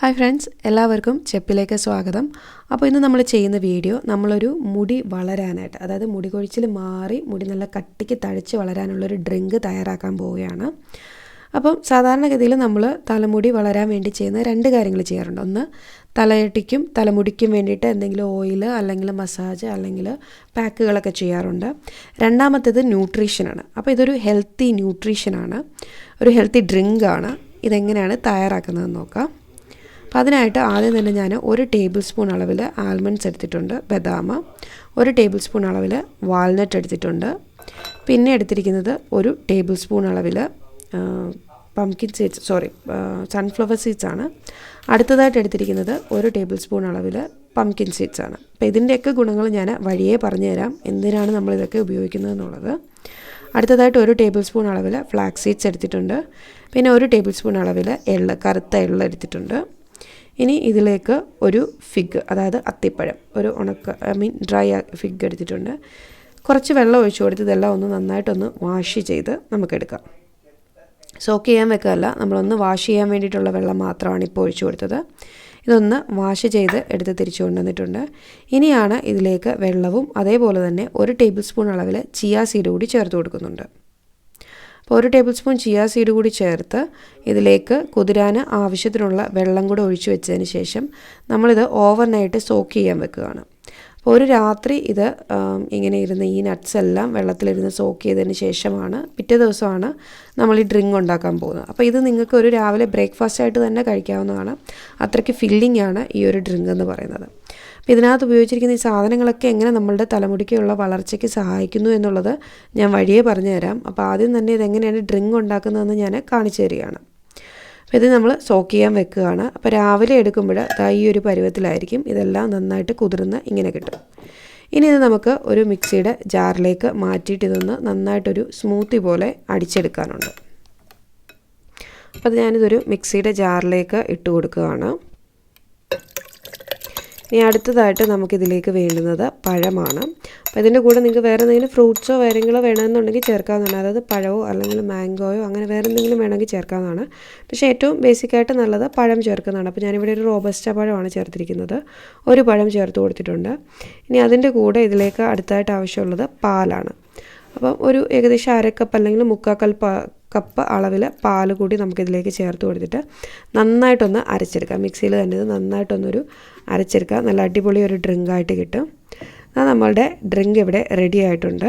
Hi friends എല്ലാവർക്കും ചെപ്പിലേക്ക് സ്വാഗതം. അപ്പോൾ ഇന്ന് നമ്മൾ ചെയ്യുന്ന വീഡിയോ നമ്മളൊരു മുടി വളരാനായിട്ട് അതായത് മുടി കൊഴിച്ചിൽ മാറി മുടി നല്ല കട്ടിക്ക് തഴച്ച് വളരാനുള്ളൊരു ഡ്രിങ്ക് തയ്യാറാക്കാൻ പോവുകയാണ്. അപ്പം സാധാരണഗതിയിൽ നമ്മൾ തലമുടി വളരാൻ വേണ്ടി ചെയ്യുന്ന രണ്ട് കാര്യങ്ങൾ ചെയ്യാറുണ്ട്. ഒന്ന് തലയട്ടിക്കും തലമുടിക്കും വേണ്ടിയിട്ട് എന്തെങ്കിലും ഓയിൽ അല്ലെങ്കിൽ മസാജ് അല്ലെങ്കിൽ പാക്കുകളൊക്കെ ചെയ്യാറുണ്ട്. രണ്ടാമത്തേത് ന്യൂട്രീഷനാണ് അപ്പോൾ ഇതൊരു ഹെൽത്തി ന്യൂട്രീഷനാണ് ഒരു ഹെൽത്തി ഡ്രിങ്കാണ് ഇതെങ്ങനെയാണ് തയ്യാറാക്കുന്നതെന്ന് നോക്കാം. അപ്പോൾ അതിനായിട്ട് ആദ്യം തന്നെ ഞാൻ ഒരു ടേബിൾ സ്പൂൺ അളവിൽ ആൽമണ്ട്സ് എടുത്തിട്ടുണ്ട് ബദാം ഒരു ടേബിൾ സ്പൂൺ അളവിൽ വാൾനട്ട് എടുത്തിട്ടുണ്ട്. പിന്നെ എടുത്തിരിക്കുന്നത് ഒരു ടേബിൾ സ്പൂൺ അളവിൽ pumpkin seeds sorry sunflower seeds ആണ്. അടുത്തതായിട്ട് എടുത്തിരിക്കുന്നത് ഒരു ടേബിൾ സ്പൂൺ അളവിൽ പംകിൻ സീഡ്സ് ആണ്. അപ്പോൾ ഇതിന്റെയൊക്കെ ഗുണങ്ങൾ ഞാൻ വഴിയേ പറഞ്ഞുതരാം എന്തിനാണ് നമ്മളിതൊക്കെ ഉപയോഗിക്കുന്നത് എന്നുള്ളത്. അടുത്തതായിട്ട് ഒരു ടേബിൾ സ്പൂൺ അളവിൽ ഫ്ലാക്സ് സീഡ്സ് എടുത്തിട്ടുണ്ട്. പിന്നെ ഒരു ടേബിൾ സ്പൂൺ അളവിൽ എള്ള് കറുത്ത എള്ള് എടുത്തിട്ടുണ്ട്. ഇനി ഇതിലേക്ക് ഒരു ഫിഗ് അതായത് അത്തിപ്പഴം ഒരു ഉണക്ക ഐ മീൻ ഡ്രൈ ഫിഗ് എടുത്തിട്ടുണ്ട്. കുറച്ച് വെള്ളം ഒഴിച്ചു കൊടുത്ത് ഇതെല്ലാം ഒന്ന് നന്നായിട്ടൊന്ന് വാഷ് ചെയ്ത് നമുക്കെടുക്കാം. സോക്ക് ചെയ്യാൻ വെക്കുകയല്ല നമ്മളൊന്ന് വാഷ് ചെയ്യാൻ വേണ്ടിയിട്ടുള്ള വെള്ളം മാത്രമാണ് ഇപ്പോൾ ഒഴിച്ചു കൊടുത്തത്. ഇതൊന്ന് വാഷ് ചെയ്ത് എടുത്ത് തിരിച്ചു കൊണ്ടുവന്നിട്ടുണ്ട്. ഇനിയാണ് ഇതിലേക്ക് വെള്ളവും അതേപോലെ തന്നെ ഒരു ടേബിൾ സ്പൂൺ അളവിൽ ചിയാ സീഡ് കൂടി ചേർത്ത് കൊടുക്കുന്നുണ്ട്. അപ്പോൾ ഒരു ടേബിൾ സ്പൂൺ ചിയാ സീഡ് കൂടി ചേർത്ത് ഇതിലേക്ക് കുതിരാൻ ആവശ്യത്തിനുള്ള വെള്ളം കൂടെ ഒഴിച്ചു വെച്ചതിന് ശേഷം നമ്മളിത് ഓവർനൈറ്റ് സോക്ക് ചെയ്യാൻ വെക്കുകയാണ്. അപ്പോൾ ഒരു രാത്രി ഇത് ഇങ്ങനെ ഇരുന്ന് ഈ നട്ട്സ് എല്ലാം വെള്ളത്തിലിരുന്ന് സോക്ക് ചെയ്തതിന് ശേഷമാണ് പിറ്റേ ദിവസമാണ് നമ്മൾ ഈ ഡ്രിങ്ക് ഉണ്ടാക്കാൻ പോകുന്നത്. അപ്പോൾ ഇത് നിങ്ങൾക്ക് ഒരു രാവിലെ ബ്രേക്ക്ഫാസ്റ്റ് ആയിട്ട് തന്നെ കഴിക്കാവുന്നതാണ്. അത്രയ്ക്ക് ഫില്ലിംഗ് ആണ് ഈ ഒരു ഡ്രിങ്ക് എന്ന് പറയുന്നത്. അപ്പോൾ ഇതിനകത്ത് ഉപയോഗിച്ചിരിക്കുന്ന ഈ സാധനങ്ങളൊക്കെ എങ്ങനെ നമ്മളുടെ തലമുടിക്കുള്ള വളർച്ചയ്ക്ക് സഹായിക്കുന്നു എന്നുള്ളത് ഞാൻ വഴിയേ പറഞ്ഞു തരാം അപ്പോൾ ആദ്യം തന്നെ ഇതെങ്ങനെയാണ് ഡ്രിങ്ക് ഉണ്ടാക്കുന്നതെന്ന് ഞാൻ കാണിച്ചു തരികയാണ്. അപ്പോൾ ഇത് നമ്മൾ സോക്ക് ചെയ്യാൻ വെക്കുകയാണ്. അപ്പോൾ രാവിലെ എടുക്കുമ്പോൾ ഈ ഒരു പരുവത്തിലായിരിക്കും ഇതെല്ലാം നന്നായിട്ട് കുതിർന്ന് ഇങ്ങനെ കിട്ടും. ഇനി ഇത് നമുക്ക് ഒരു മിക്സിയുടെ ജാറിലേക്ക് മാറ്റിയിട്ട് ഇതൊന്ന് നന്നായിട്ടൊരു സ്മൂത്തി പോലെ അടിച്ചെടുക്കാനുണ്ട്. അപ്പോൾ ഞാനിതൊരു മിക്സിയുടെ ജാറിലേക്ക് ഇട്ട് കൊടുക്കുകയാണ്. ഇനി അടുത്തതായിട്ട് നമുക്കിതിലേക്ക് വേണ്ടുന്നത് പഴമാണ്. അപ്പോൾ ഇതിന്റെ കൂടെ നിങ്ങൾക്ക് വേറെ എന്തെങ്കിലും ഫ്രൂട്ട്സോ വേറെങ്കിലോ വേണമെന്നുണ്ടെങ്കിൽ ചേർക്കാവുന്നതാണ്. അതായത് പഴമോ അല്ലെങ്കിൽ മാംഗോയോ അങ്ങനെ വേറെ എന്തെങ്കിലും വേണമെങ്കിൽ ചേർക്കാവുന്നതാണ്. പക്ഷേ ഏറ്റവും ബേസിക്കായിട്ട് നല്ലത് പഴം ചേർക്കുന്നതാണ്. അപ്പോൾ ഞാനിവിടെ ഒരു റോബസ്റ്റ പഴമാണ് ചേർത്തിരിക്കുന്നത്. ഒരു പഴം ചേർത്ത് കൊടുത്തിട്ടുണ്ട്. ഇനി അതിന്റെ കൂടെ ഇതിലേക്ക് അടുത്തായിട്ട് ആവശ്യമുള്ളത് പാലാണ്. അപ്പം ഒരു ഏകദേശം അരക്കപ്പ് അല്ലെങ്കിൽ മുക്കാക്കൽ കപ്പ് അളവിൽ പാൽ കൂടി നമുക്കിതിലേക്ക് ചേർത്ത് കൊടുത്തിട്ട് നന്നായിട്ടൊന്ന് അരച്ചെടുക്കാം. മിക്സിയിൽ തന്നെ ഇത് നന്നായിട്ടൊന്നൊരു അരച്ചെടുക്കുക നല്ല അടിപൊളി ഒരു ഡ്രിങ്കായിട്ട് കിട്ടും. അത് നമ്മളുടെ ഡ്രിങ്ക് ഇവിടെ റെഡി ആയിട്ടുണ്ട്.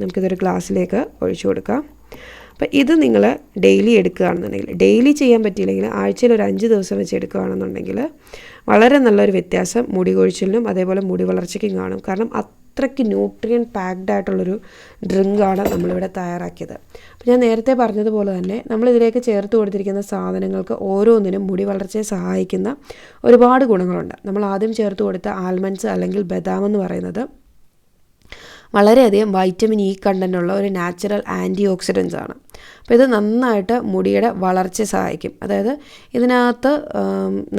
നമുക്കിതൊരു ഗ്ലാസ്സിലേക്ക് ഒഴിച്ചു കൊടുക്കാം. അപ്പോൾ ഇത് നിങ്ങൾ ഡെയിലി എടുക്കുകയാണെന്നുണ്ടെങ്കിൽ ഡെയിലി ചെയ്യാൻ പറ്റിയില്ലെങ്കിൽ ആഴ്ചയിൽ ഒരു അഞ്ച് ദിവസം വെച്ച് എടുക്കുകയാണെന്നുണ്ടെങ്കിൽ വളരെ നല്ലൊരു വ്യത്യാസം മുടി കൊഴിച്ചിലിനും അതേപോലെ മുടി വളർച്ചയ്ക്കും കാണും. കാരണം അത്രയ്ക്ക് ന്യൂട്രിയൻ പാക്ഡ് ആയിട്ടുള്ളൊരു ഡ്രിങ്കാണ് നമ്മളിവിടെ തയ്യാറാക്കിയത്. അപ്പോൾ ഞാൻ നേരത്തെ പറഞ്ഞതുപോലെ തന്നെ നമ്മളിതിലേക്ക് ചേർത്ത് കൊടുത്തിരിക്കുന്ന സാധനങ്ങൾക്ക് ഓരോന്നിനും മുടി വളർച്ചയെ സഹായിക്കുന്ന ഒരുപാട് ഗുണങ്ങളുണ്ട്. നമ്മൾ ആദ്യം ചേർത്ത് കൊടുത്ത ആൽമണ്ട്സ് അല്ലെങ്കിൽ ബദാം എന്ന് പറയുന്നത് വളരെയധികം വൈറ്റമിൻ ഇ കണ്ടന്റുള്ള ഒരു നാച്ചുറൽ ആന്റി ഓക്സിഡൻസ് ആണ്. അപ്പോൾ ഇത് നന്നായിട്ട് മുടിയുടെ വളർച്ചയെ സഹായിക്കും. അതായത് ഇതിനകത്ത്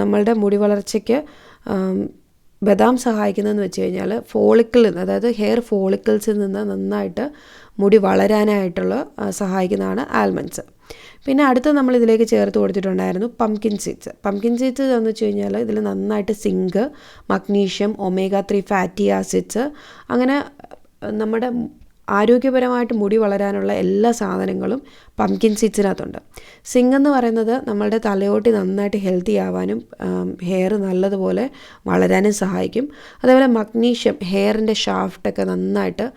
നമ്മളുടെ മുടി വളർച്ചയ്ക്ക് ബദാം സഹായിക്കുന്നതെന്ന് വെച്ച് കഴിഞ്ഞാൽ ഫോളിക്കിൽ നിന്ന് അതായത് ഹെയർ ഫോളിക്കിൾസിൽ നിന്ന് നന്നായിട്ട് മുടി വളരാനായിട്ടുള്ള സഹായിക്കുന്നതാണ് ആൽമണ്ട്സ് പിന്നെ അടുത്ത് നമ്മൾ ഇതിലേക്ക് ചേർത്ത് കൊടുത്തിട്ടുണ്ടായിരുന്നു പംകിൻ സീഡ്സ് പംകിൻ സീഡ്സ് എന്ന് വെച്ച് കഴിഞ്ഞാൽ ഇതിൽ നന്നായിട്ട് zinc magnesium omega three fatty acids അങ്ങനെ നമ്മുടെ ആരോഗ്യപരമായിട്ട് മുടി വളരാനുള്ള എല്ലാ സാധനങ്ങളും പംകിൻ സീഡ്സിനകത്തുണ്ട് സിങ് എന്ന് പറയുന്നത് നമ്മളുടെ തലയോട്ടി നന്നായിട്ട് ഹെൽത്തി ആവാനും ഹെയർ നല്ലതുപോലെ വളരാനും സഹായിക്കും. അതേപോലെ മഗ്നീഷ്യം ഹെയറിന്റെ ഷാഫ്റ്റൊക്കെ നന്നായിട്ട്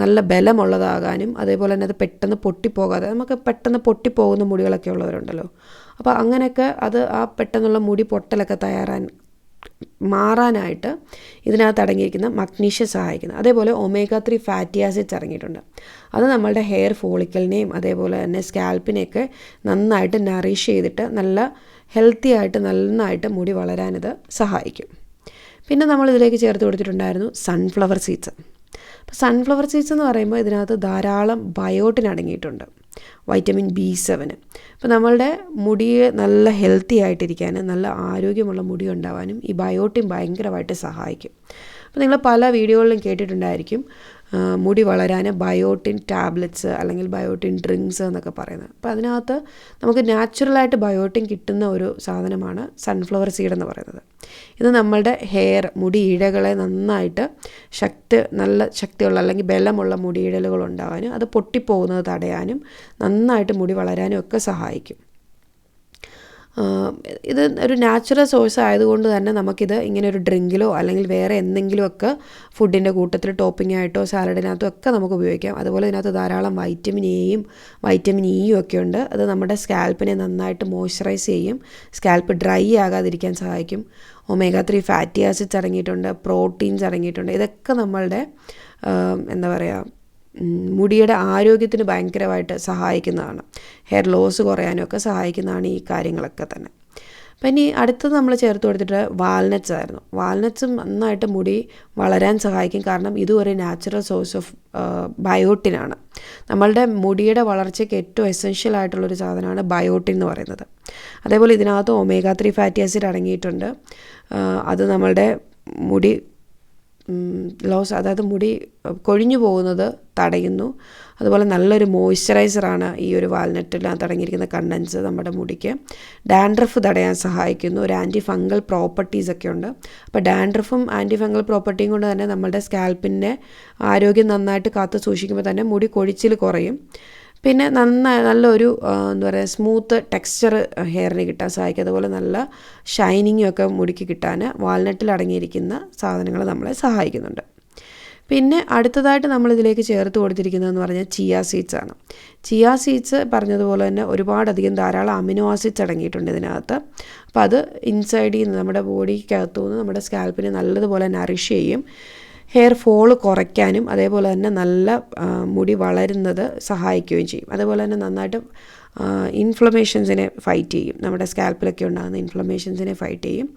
നല്ല ബലമുള്ളതാകാനും അതേപോലെ തന്നെ അത് പെട്ടെന്ന് പൊട്ടിപ്പോകാതെ നമുക്ക് പെട്ടെന്ന് പൊട്ടിപ്പോകുന്ന മുടികളൊക്കെ ഉള്ളവരുണ്ടല്ലോ. അപ്പോൾ അങ്ങനെയൊക്കെ അത് ആ പെട്ടെന്നുള്ള മുടി പൊട്ടലൊക്കെ തയ്യാറാൻ മാറാനായിട്ട് ഇതിനകത്ത് അടങ്ങിയിരിക്കുന്ന മഗ്നീഷ്യം സഹായിക്കുന്നു. അതേപോലെ ഒമേഗ ത്രീ ഫാറ്റി ആസിഡ്സ് അടങ്ങിയിട്ടുണ്ട്. അത് നമ്മളുടെ ഹെയർ ഫോളിക്കലിനെയും അതേപോലെ തന്നെ സ്കാൽപ്പിനെയൊക്കെ നന്നായിട്ട് നറിഷ് ചെയ്തിട്ട് നല്ല ഹെൽത്തി ആയിട്ട് നന്നായിട്ട് മുടി വളരാനിത് സഹായിക്കും. പിന്നെ നമ്മൾ ഇതിലേക്ക് ചേർത്ത് കൊടുത്തിട്ടുണ്ടായിരുന്നു സൺഫ്ലവർ സീഡ്സ് അപ്പോൾ സൺഫ്ലവർ സീഡ്സ് എന്ന് പറയുമ്പോൾ ഇതിനകത്ത് ധാരാളം ബയോട്ടിൻ അടങ്ങിയിട്ടുണ്ട്. വൈറ്റമിൻ ബി സെവന് അപ്പോൾ നമ്മളുടെ മുടിയെ നല്ല ഹെൽത്തി ആയിട്ടിരിക്കാൻ നല്ല ആരോഗ്യമുള്ള മുടി ഉണ്ടാവാനും ഈ ബയോട്ടിൻ ഭയങ്കരമായിട്ട് സഹായിക്കും. അപ്പോൾ നിങ്ങൾ പല വീഡിയോകളിലും കേട്ടിട്ടുണ്ടായിരിക്കും മുടി വളരാൻ ബയോട്ടിൻ ടാബ്ലറ്റ്സ് അല്ലെങ്കിൽ ബയോട്ടിൻ ഡ്രിങ്ക്സ് എന്നൊക്കെ പറയുന്നത്. അപ്പോൾ അതിനകത്ത് നമുക്ക് നാച്ചുറലായിട്ട് ബയോട്ടിൻ കിട്ടുന്ന ഒരു സാധനമാണ് സൺഫ്ലവർ സീഡ് എന്ന് പറയുന്നത്. ഇത് നമ്മളുടെ ഹെയർ മുടി ഇഴകളെ നന്നായിട്ട് ശക്തി നല്ല ശക്തിയുള്ള അല്ലെങ്കിൽ ബലമുള്ള മുടിയിഴലുകൾ ഉണ്ടാകാനും അത് പൊട്ടിപ്പോകുന്നത് തടയാനും നന്നായിട്ട് മുടി വളരാനും ഒക്കെ സഹായിക്കും. ഇത് ഒരു നാച്ചുറൽ സോഴ്സ് ആയതുകൊണ്ട് തന്നെ നമുക്കിത് ഇങ്ങനെ ഒരു ഡ്രിങ്കിലോ അല്ലെങ്കിൽ വേറെ എന്തെങ്കിലുമൊക്കെ ഫുഡിന്റെ കൂട്ടത്തിൽ ടോപ്പിംഗ് ആയിട്ടോ സാലഡിനകത്തോ ഒക്കെ നമുക്ക് ഉപയോഗിക്കാം. അതുപോലെ ഇതിനകത്ത് ധാരാളം വൈറ്റമിൻ എയും വൈറ്റമിൻ ഇയും ഒക്കെ ഉണ്ട്. അത് നമ്മുടെ സ്കാൽപ്പിനെ നന്നായിട്ട് മോയ്സ്ചറൈസ് ചെയ്യും. സ്കാൽപ്പ് ഡ്രൈ ആകാതിരിക്കാൻ സഹായിക്കും. ഒമേഗ ത്രീ ഫാറ്റി ആസിഡ്സ് അടങ്ങിയിട്ടുണ്ട് പ്രോട്ടീൻസ് അടങ്ങിയിട്ടുണ്ട്. ഇതൊക്കെ നമ്മളുടെ എന്താ പറയുക മുടിയുടെ ആരോഗ്യത്തിന് ഭയങ്കരമായിട്ട് സഹായിക്കുന്നതാണ്. ഹെയർ ലോസ് കുറയാനും ഒക്കെ സഹായിക്കുന്നതാണ് ഈ കാര്യങ്ങളൊക്കെ തന്നെ. അപ്പം ഇനി അടുത്തത് നമ്മൾ ചേർത്ത് കൊടുത്തിട്ട് വാൽനട്ട്സ് ആയിരുന്നു. വാൽനട്ട്സും നന്നായിട്ട് മുടി വളരാൻ സഹായിക്കും. കാരണം ഇതും ഒരു നാച്ചുറൽ സോഴ്സ് ഓഫ് ബയോട്ടിനാണ് നമ്മളുടെ മുടിയുടെ വളർച്ചയ്ക്ക് ഏറ്റവും എസെൻഷ്യൽ ആയിട്ടുള്ളൊരു സാധനമാണ് ബയോട്ടിൻ എന്ന് പറയുന്നത്. അതേപോലെ ഇതിനകത്ത് ഒമേഗ ത്രീ ഫാറ്റി ആസിഡ് അടങ്ങിയിട്ടുണ്ട്. അത് നമ്മളുടെ മുടി ലോസ് അതായത് മുടി കൊഴിഞ്ഞു പോകുന്നത് തടയുന്നു. അതുപോലെ നല്ലൊരു മോയ്സ്ചറൈസറാണ് ഈ ഒരു വാൽനട്ടിനകത്ത് അടങ്ങിയിരിക്കുന്ന കണ്ടൻസ് നമ്മുടെ മുടിക്ക്. ഡാൻഡ്രഫ് തടയാൻ സഹായിക്കുന്നു. ഒരു ആന്റി ഫംഗൽ പ്രോപ്പർട്ടീസ് ഒക്കെ ഉണ്ട്. അപ്പോൾ ഡാൻഡ്രഫും ആന്റി ഫംഗൽ പ്രോപ്പർട്ടിയും കൊണ്ട് തന്നെ നമ്മുടെ സ്കാൽപ്പിന്റെ ആരോഗ്യം നന്നായിട്ട് കാത്തു സൂക്ഷിക്കുമ്പോൾ തന്നെ മുടി കൊഴിച്ചിൽ കുറയും. പിന്നെ നന്നായി നല്ലൊരു എന്താ പറയുക സ്മൂത്ത് ടെക്സ്ചർ ഹെയറിന് കിട്ടാൻ സഹായിക്കും. അതുപോലെ നല്ല ഷൈനിങ്ങും ഒക്കെ മുടിക്ക് കിട്ടാൻ വാൽനട്ടിൽ അടങ്ങിയിരിക്കുന്ന സാധനങ്ങൾ നമ്മളെ സഹായിക്കുന്നുണ്ട്. പിന്നെ അടുത്തതായിട്ട് നമ്മൾ ഇതിലേക്ക് ചേർത്ത് കൊടുത്തിരിക്കുന്നതെന്ന് പറഞ്ഞാൽ ചിയ സീഡ്സ് ആണ്. ചിയ സീഡ്സ് പറഞ്ഞതുപോലെ തന്നെ ഒരുപാടധികം ധാരാളം അമിനോ ആസിഡ്സ് അടങ്ങിയിട്ടുണ്ട് ഇതിനകത്ത്. അപ്പോൾ അത് ഇൻസൈഡിൽ നിന്ന് നമ്മുടെ ബോഡിക്കകത്തു നിന്ന് നമ്മുടെ സ്കാൽപ്പിനെ നല്ലതുപോലെ നറിഷ് ചെയ്യും. ഹെയർ ഫോൾ കുറയ്ക്കാനും അതേപോലെ തന്നെ നല്ല മുടി വളരുന്നത് സഹായിക്കുകയും ചെയ്യും. അതേപോലെ തന്നെ നന്നായിട്ട് ഇൻഫ്ലമേഷൻസിനെ ഫൈറ്റ് ചെയ്യും. നമ്മുടെ സ്കാൽപ്പിലൊക്കെ ഉണ്ടാകുന്ന ഇൻഫ്ലമേഷൻസിനെ ഫൈറ്റ് ചെയ്യും.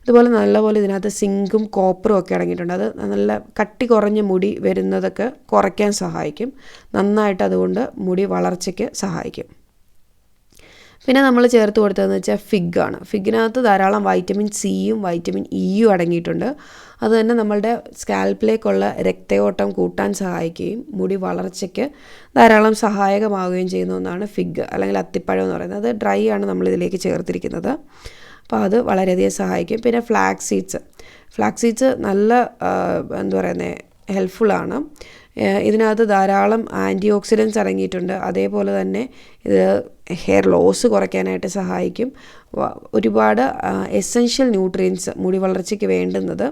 അതുപോലെ നല്ലപോലെ ഇതിനകത്ത് സിങ്കും കോപ്പറും ഒക്കെ അടങ്ങിയിട്ടുണ്ട്. അത് നല്ല കട്ടി കുറഞ്ഞ മുടി വരുന്നതൊക്കെ കുറയ്ക്കാൻ സഹായിക്കും. നന്നായിട്ട് അതുകൊണ്ട് മുടി വളർച്ചയ്ക്ക് സഹായിക്കും. പിന്നെ നമ്മൾ ചേർത്ത് കൊടുത്തതെന്ന് വെച്ചാൽ ഫിഗ് ആണ് ഫിഗിനകത്ത് ധാരാളം വൈറ്റമിൻ സിയും വൈറ്റമിൻ ഇയും അടങ്ങിയിട്ടുണ്ട്. അത് തന്നെ നമ്മളുടെ സ്കാൽപ്പിലേക്കുള്ള രക്തയോട്ടം കൂട്ടാൻ സഹായിക്കുകയും മുടി വളർച്ചയ്ക്ക് ധാരാളം സഹായകമാവുകയും ചെയ്യുന്ന ഒന്നാണ് ഫിഗ് അല്ലെങ്കിൽ അത്തിപ്പഴം എന്ന് പറയുന്നത്. അത് ഡ്രൈ ആണ് നമ്മളിതിലേക്ക് ചേർത്തിരിക്കുന്നത്. അപ്പോൾ അത് വളരെയധികം സഹായിക്കും. പിന്നെ ഫ്ലാക്സ് സീഡ്സ്. ഫ്ലാക്സ് സീഡ്സ് നല്ല എന്താ പറയുന്നത് ഹെൽപ്ഫുള്ളാണ് ഇതിനകത്ത് ധാരാളം ആന്റി ഓക്സിഡൻസ് അടങ്ങിയിട്ടുണ്ട്. അതേപോലെ തന്നെ ഇത് ഹെയർ ലോസ് കുറയ്ക്കാനായിട്ട് സഹായിക്കും. ഒരുപാട് എസെൻഷ്യൽ ന്യൂട്രിയൻസ് മുടി വളർച്ചയ്ക്ക് വേണ്ടുന്നത്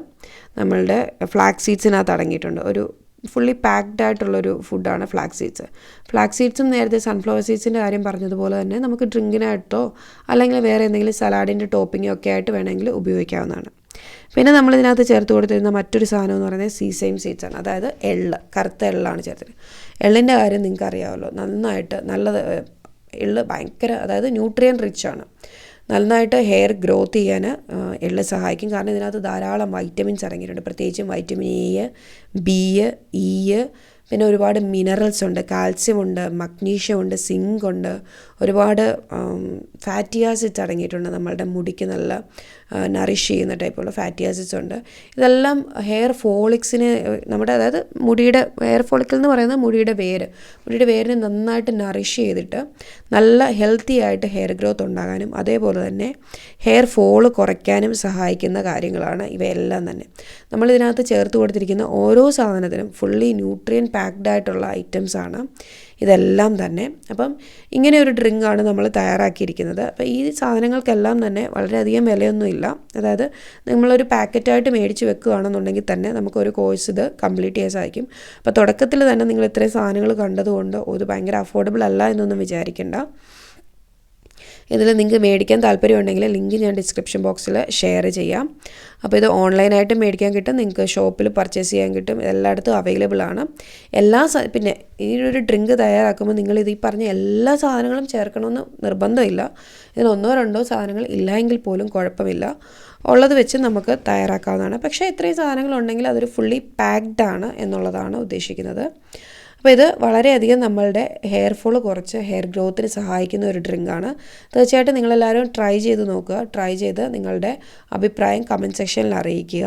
നമ്മളുടെ ഫ്ലാക്സ് സീഡ്സിനകത്ത് അടങ്ങിയിട്ടുണ്ട്. ഒരു ഫുള്ളി പാക്ഡ് ആയിട്ടുള്ളൊരു ഫുഡാണ് ഫ്ലാക്സ് സീഡ്സ് ഫ്ലാക്സ് സീഡ്സും നേരത്തെ സൺഫ്ലവർ സീഡ്സിന്റെ കാര്യം പറഞ്ഞതുപോലെ തന്നെ നമുക്ക് ഡ്രിങ്കിനായിട്ടോ അല്ലെങ്കിൽ വേറെ എന്തെങ്കിലും സലാഡിന്റെ ടോപ്പിങ്ങോ ഒക്കെ ആയിട്ട് വേണമെങ്കിൽ ഉപയോഗിക്കാവുന്നതാണ്. പിന്നെ നമ്മൾ ഇതിനകത്ത് ചേർത്ത് കൊടുത്തിരുന്ന മറ്റൊരു സാധനം എന്ന് പറയുന്നത് സീസൈം സീഡ്സ് ആണ്. അതായത് എള്ള് കറുത്ത എള്ളാണ് ചേർത്തത് എള്ളിന്റെ കാര്യം നിങ്ങൾക്ക് അറിയാമല്ലോ നന്നായിട്ട് നല്ലത് ഏഹ്, എള്ള് ഭയങ്കര അതായത് ന്യൂട്രിയൻ റിച്ച് ആണ്. നന്നായിട്ട് ഹെയർ ഗ്രോത്ത് ചെയ്യാൻ എള്ള് സഹായിക്കും. കാരണം ഇതിനകത്ത് ധാരാളം വൈറ്റമിൻസ് അടങ്ങിയിട്ടുണ്ട് പ്രത്യേകിച്ചും വൈറ്റമിൻ എ ബി ഇ പിന്നെ ഒരുപാട് മിനറൽസ് ഉണ്ട്. കാൽസ്യം ഉണ്ട് മഗ്നീഷ്യം ഉണ്ട് സിങ്ക് ഉണ്ട് ഒരുപാട് ഫാറ്റി ആസിഡ്സ് അടങ്ങിയിട്ടുണ്ട് നമ്മളുടെ മുടിക്ക് നല്ല നറിഷ് ചെയ്യുന്ന ടൈപ്പുള്ള ഫാറ്റി ആസിഡ്സ് ഉണ്ട്. ഇതെല്ലാം ഹെയർ ഫോളിക്സിന് നമ്മുടെ അതായത് മുടിയുടെ ഹെയർ ഫോളിക്കൽ എന്ന് പറയുന്നത് മുടിയുടെ വേര്. മുടിയുടെ വേരിനെ നന്നായിട്ട് നറിഷ് ചെയ്തിട്ട് നല്ല ഹെൽത്തി ആയിട്ട് ഹെയർ ഗ്രോത്ത് ഉണ്ടാകാനും അതേപോലെ തന്നെ ഹെയർ ഫോൾ കുറയ്ക്കാനും സഹായിക്കുന്ന കാര്യങ്ങളാണ് ഇവയെല്ലാം തന്നെ. നമ്മളിതിനകത്ത് ചേർത്ത് കൊടുത്തിരിക്കുന്ന ഓരോ സാധനത്തിനും ഫുള്ളി ന്യൂട്രിയൻ പാക്ഡ് ആയിട്ടുള്ള ആണ് ഇതെല്ലാം തന്നെ. അപ്പം ഇങ്ങനെ ഒരു ഡ്രിങ്കാണ് നമ്മൾ തയ്യാറാക്കിയിരിക്കുന്നത്. അപ്പോൾ ഈ സാധനങ്ങൾക്കെല്ലാം തന്നെ വളരെയധികം വിലയൊന്നുമില്ല. അതായത് നമ്മളൊരു പാക്കറ്റായിട്ട് മേടിച്ച് വെക്കുകയാണെന്നുണ്ടെങ്കിൽ തന്നെ നമുക്കൊരു കോഴ്സ് ഇത് കംപ്ലീറ്റ് ചെയ്യാൻ സാധിക്കും. അപ്പോൾ തുടക്കത്തിൽ തന്നെ നിങ്ങൾ ഇത്രയും സാധനങ്ങൾ കണ്ടതുകൊണ്ട് ഇത് ഭയങ്കര അഫോർഡബിൾ അല്ല എന്നൊന്നും വിചാരിക്കേണ്ട. ഇതിൽ നിങ്ങൾക്ക് മേടിക്കാൻ താല്പര്യമുണ്ടെങ്കിൽ ലിങ്ക് ഞാൻ ഡിസ്ക്രിപ്ഷൻ ബോക്സിൽ ഷെയർ ചെയ്യാം. അപ്പോൾ ഇത് ഓൺലൈനായിട്ട് മേടിക്കാൻ കിട്ടും നിങ്ങൾക്ക് ഷോപ്പിൽ പർച്ചേസ് ചെയ്യാൻ കിട്ടും എല്ലായിടത്തും അവൈലബിൾ ആണ്. എല്ലാ പിന്നെ ഈ ഒരു ഡ്രിങ്ക് തയ്യാറാക്കുമ്പോൾ നിങ്ങൾ ഇത് ഈ പറഞ്ഞ എല്ലാ സാധനങ്ങളും ചേർക്കണമെന്ന് നിർബന്ധമില്ല. ഇതിൽ രണ്ടോ സാധനങ്ങൾ ഇല്ല എങ്കിൽ പോലും കുഴപ്പമില്ല. ഉള്ളത് വെച്ച് നമുക്ക് തയ്യാറാക്കാവുന്നതാണ്. പക്ഷേ ഇത്രയും സാധനങ്ങളുണ്ടെങ്കിൽ അതൊരു ഫുള്ളി പാക്ഡ് ആണ് എന്നുള്ളതാണ് ഉദ്ദേശിക്കുന്നത്. അപ്പോൾ ഇത് വളരെയധികം നമ്മളുടെ ഹെയർ ഫോൾ കുറച്ച് ഹെയർ ഗ്രോത്തിന് സഹായിക്കുന്ന ഒരു ഡ്രിങ്കാണ് തീർച്ചയായിട്ടും നിങ്ങളെല്ലാവരും ട്രൈ ചെയ്ത് നോക്കുക. ട്രൈ ചെയ്ത് നിങ്ങളുടെ അഭിപ്രായം കമന്റ് സെക്ഷനിൽ അറിയിക്കുക.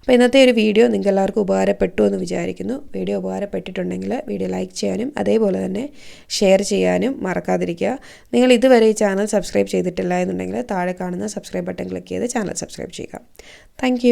അപ്പോൾ ഇന്നത്തെ ഒരു വീഡിയോ നിങ്ങൾക്ക് എല്ലാവർക്കും ഉപകാരപ്പെട്ടു എന്ന് വിചാരിക്കുന്നു. വീഡിയോ ഉപകാരപ്പെട്ടിട്ടുണ്ടെങ്കിൽ വീഡിയോ ലൈക്ക് ചെയ്യാനും അതേപോലെ തന്നെ ഷെയർ ചെയ്യാനും മറക്കാതിരിക്കുക. നിങ്ങൾ ഇതുവരെ ഈ ചാനൽ സബ്സ്ക്രൈബ് ചെയ്തിട്ടില്ല എന്നുണ്ടെങ്കിൽ താഴെ കാണുന്ന സബ്സ്ക്രൈബ് ബട്ടൺ ക്ലിക്ക് ചെയ്ത് ചാനൽ സബ്സ്ക്രൈബ് ചെയ്യുക. താങ്ക്